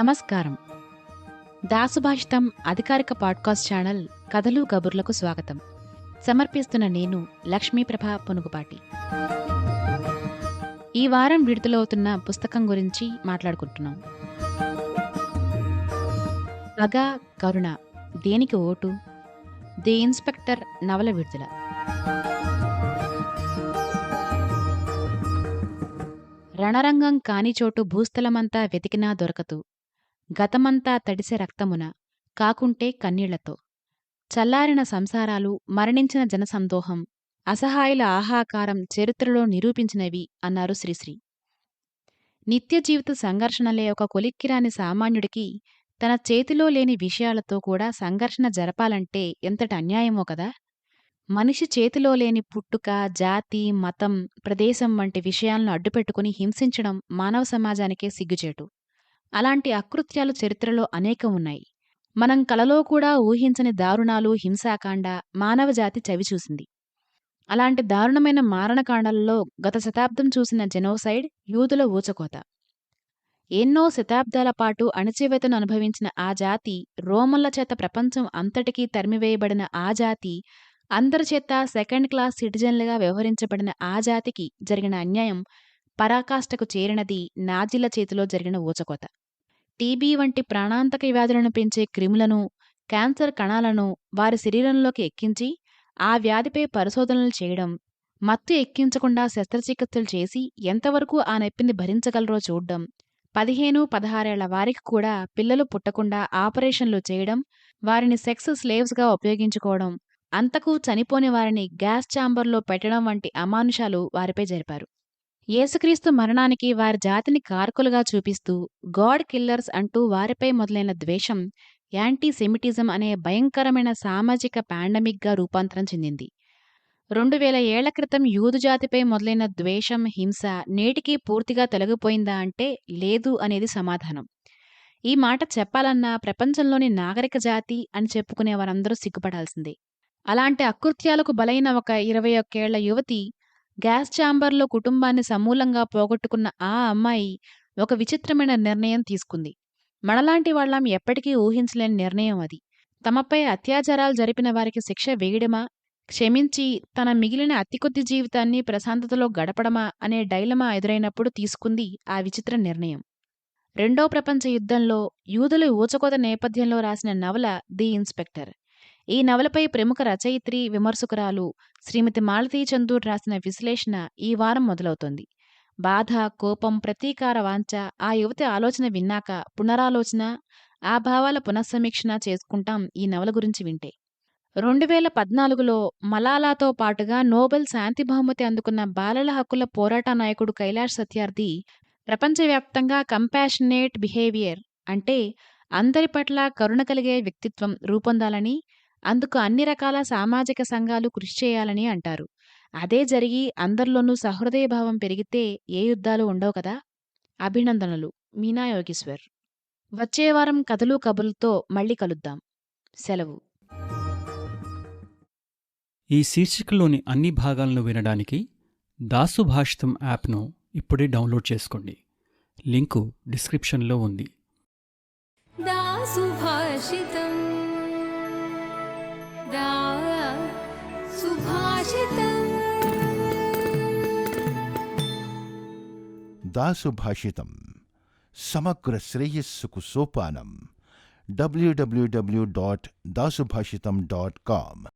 నమస్కారం. దాసుభాషితం అధికారిక podcast channel కథలు కబుర్లకు స్వాగతం. సమర్పిస్తున్న నేను లక్ష్మీప్రభ పునుగుపాటి. ఈ వారం విడుదలవుతున్న పుస్తకం గురించి మాట్లాడుకుంటున్నాం. పగ కరుణ దేనికి ఓటు? ది ఇన్స్పెక్టర్ నవల విడుదల. రణరంగం కాని చోటు భూస్థలమంతా వెతికినా దొరకదు. గతమంతా తడిసె రక్తమున కాకుంటే కన్నీళ్ళతో. చల్లారిన సంసారాలు మరణించిన జనసందోహం అసహాయుల ఆహాకారం చరిత్రలో నిరూపించినవి అన్నారు శ్రీశ్రీ. నిత్య జీవిత సంఘర్షణలే ఒక కొలిక్కిరాని సామాన్యుడికి తన చేతిలో లేని విషయాలతో కూడా సంఘర్షణ జరపాలంటే ఎంతటి అన్యాయమో కదా? మనిషి చేతిలో లేని పుట్టుక జాతి మతం ప్రదేశం వంటి విషయాలను అడ్డుపెట్టుకుని హింసించడం మానవ సమాజానికే సిగ్గుచేటు. అలాంటి అకృత్యాలు చరిత్రలో అనేకం ఉన్నాయి. మనం కలలో కూడా ఊహించని దారుణాలు హింసాకాండ మానవజాతి చవిచూసింది అలాంటి దారుణమైన మారణకాండలలో గత శతాబ్దం చూసిన జెనోసైడ్ యూదుల ఊచకోత. ఎన్నో శతాబ్దాల పాటు అణచివేతను అనుభవించిన ఆ జాతి రోమన్ల చేత ప్రపంచం అంతటికీ తరిమివేయబడిన ఆ జాతి అందరి చేత సెకండ్ క్లాస్ సిటిజన్లుగా వ్యవహరించబడిన ఆ జాతికి జరిగిన అన్యాయం పరాకాష్ఠకు చేరినది నాజీల చేతిలో జరిగిన ఊచకోత. టీబీ వంటి ప్రాణాంతక వ్యాధులను పెంచే క్రిములను క్యాన్సర్ కణాలను వారి శరీరంలోకి ఎక్కించి ఆ వ్యాధిపై పరిశోధనలు చేయడం మత్తు ఎక్కించకుండా శస్త్రచికిత్సలు చేసి ఎంతవరకు ఆ నొప్పిని భరించగలరో చూడ్డం పదిహేను పదహారేళ్ళ వారికి కూడా పిల్లలు పుట్టకుండా ఆపరేషన్లు చేయడం వారిని సెక్స్ స్లేవ్స్గా ఉపయోగించుకోవడం అంతకు చనిపోని వారిని గ్యాస్ ఛాంబర్లో పెట్టడం వంటి అమానుషాలు వారిపై జరిపారు. యేసుక్రీస్తు మరణానికి వారి జాతిని కార్కులుగా చూపిస్తూ గాడ్ కిల్లర్స్ అంటూ వారిపై మొదలైన ద్వేషం యాంటీ సెమిటిజం అనే భయంకరమైన సామాజిక పాండమిక్గా రూపాంతరం చెందింది. రెండు వేల ఏళ్ళ క్రితం యూదు జాతిపై మొదలైన ద్వేషం హింస నేటికి పూర్తిగా తొలగిపోయిందా అంటే లేదు అనేది సమాధానం. ఈ మాట చెప్పాలన్నా ప్రపంచంలోని నాగరిక జాతి అని చెప్పుకునే వారందరూ సిగ్గుపడాల్సిందే. అలాంటి అకృత్యాలకు బలైన ఒక ఇరవై ఒక్కేళ్ళ యువతి గ్యాస్ ఛాంబర్లో కుటుంబాన్ని సమూలంగా పోగొట్టుకున్న ఆ అమ్మాయి ఒక విచిత్రమైన నిర్ణయం తీసుకుంది. మనలాంటి వాళ్ళం ఎప్పటికీ ఊహించలేని నిర్ణయం అది. తమపై అత్యాచారాలు జరిపిన వారికి శిక్ష వేయడమా? క్షమించి తన మిగిలిన అతి కొద్ది జీవితాన్ని ప్రశాంతతలో గడపడమా? అనే డైలమా ఎదురైనప్పుడు తీసుకుంది ఆ విచిత్ర నిర్ణయం. రెండో ప్రపంచ యుద్ధంలో యూదులు ఊచకోత నేపథ్యంలో రాసిన నవల ది ఇన్స్పెక్టర్. ఈ నవలపై ప్రముఖ రచయిత్రి విమర్శకురాలు శ్రీమతి మాలతీ చందూర్ రాసిన విశ్లేషణ ఈ వారం మొదలవుతోంది. బాధ కోపం ప్రతీకార వాంఛ ఆ యువతి ఆలోచన విన్నాక పునరాలోచన ఆ భావాల పునఃసమీక్షణ చేసుకుంటాం ఈ నవల గురించి వింటే. రెండు వేల పద్నాలుగులో మలాలాతో పాటుగా నోబెల్ శాంతి బహుమతి అందుకున్న బాలల హక్కుల పోరాట నాయకుడు కైలాష్ సత్యార్థి ప్రపంచవ్యాప్తంగా కంపాషనేట్ బిహేవియర్ అంటే అందరి పట్ల కరుణ కలిగే వ్యక్తిత్వం రూపొందాలని అందుకు అన్ని రకాల సామాజిక సంఘాలు కృషి చేయాలని అంటారు. అదే జరిగి అందరిలోనూ సహృదయభావం పెరిగితే ఏ యుద్ధాలు ఉండవు కదా? అభినందనలు. మీనా యోగేశ్వర్. వచ్చేవారం కథలు కబుర్లతో మళ్ళీ కలుద్దాం. సెలవు. ఈ శీర్షికలోని అన్ని భాగాలను వినడానికి దాసు భాషితం యాప్ను ఇప్పుడే డౌన్లోడ్ చేసుకోండి. లింకు డిస్క్రిప్షన్లో ఉంది. దాసు భాషితం. दासुभाषितम् समग्र श्रेयस्सुकु सोपानम् W W W dot Dasubhashita dot com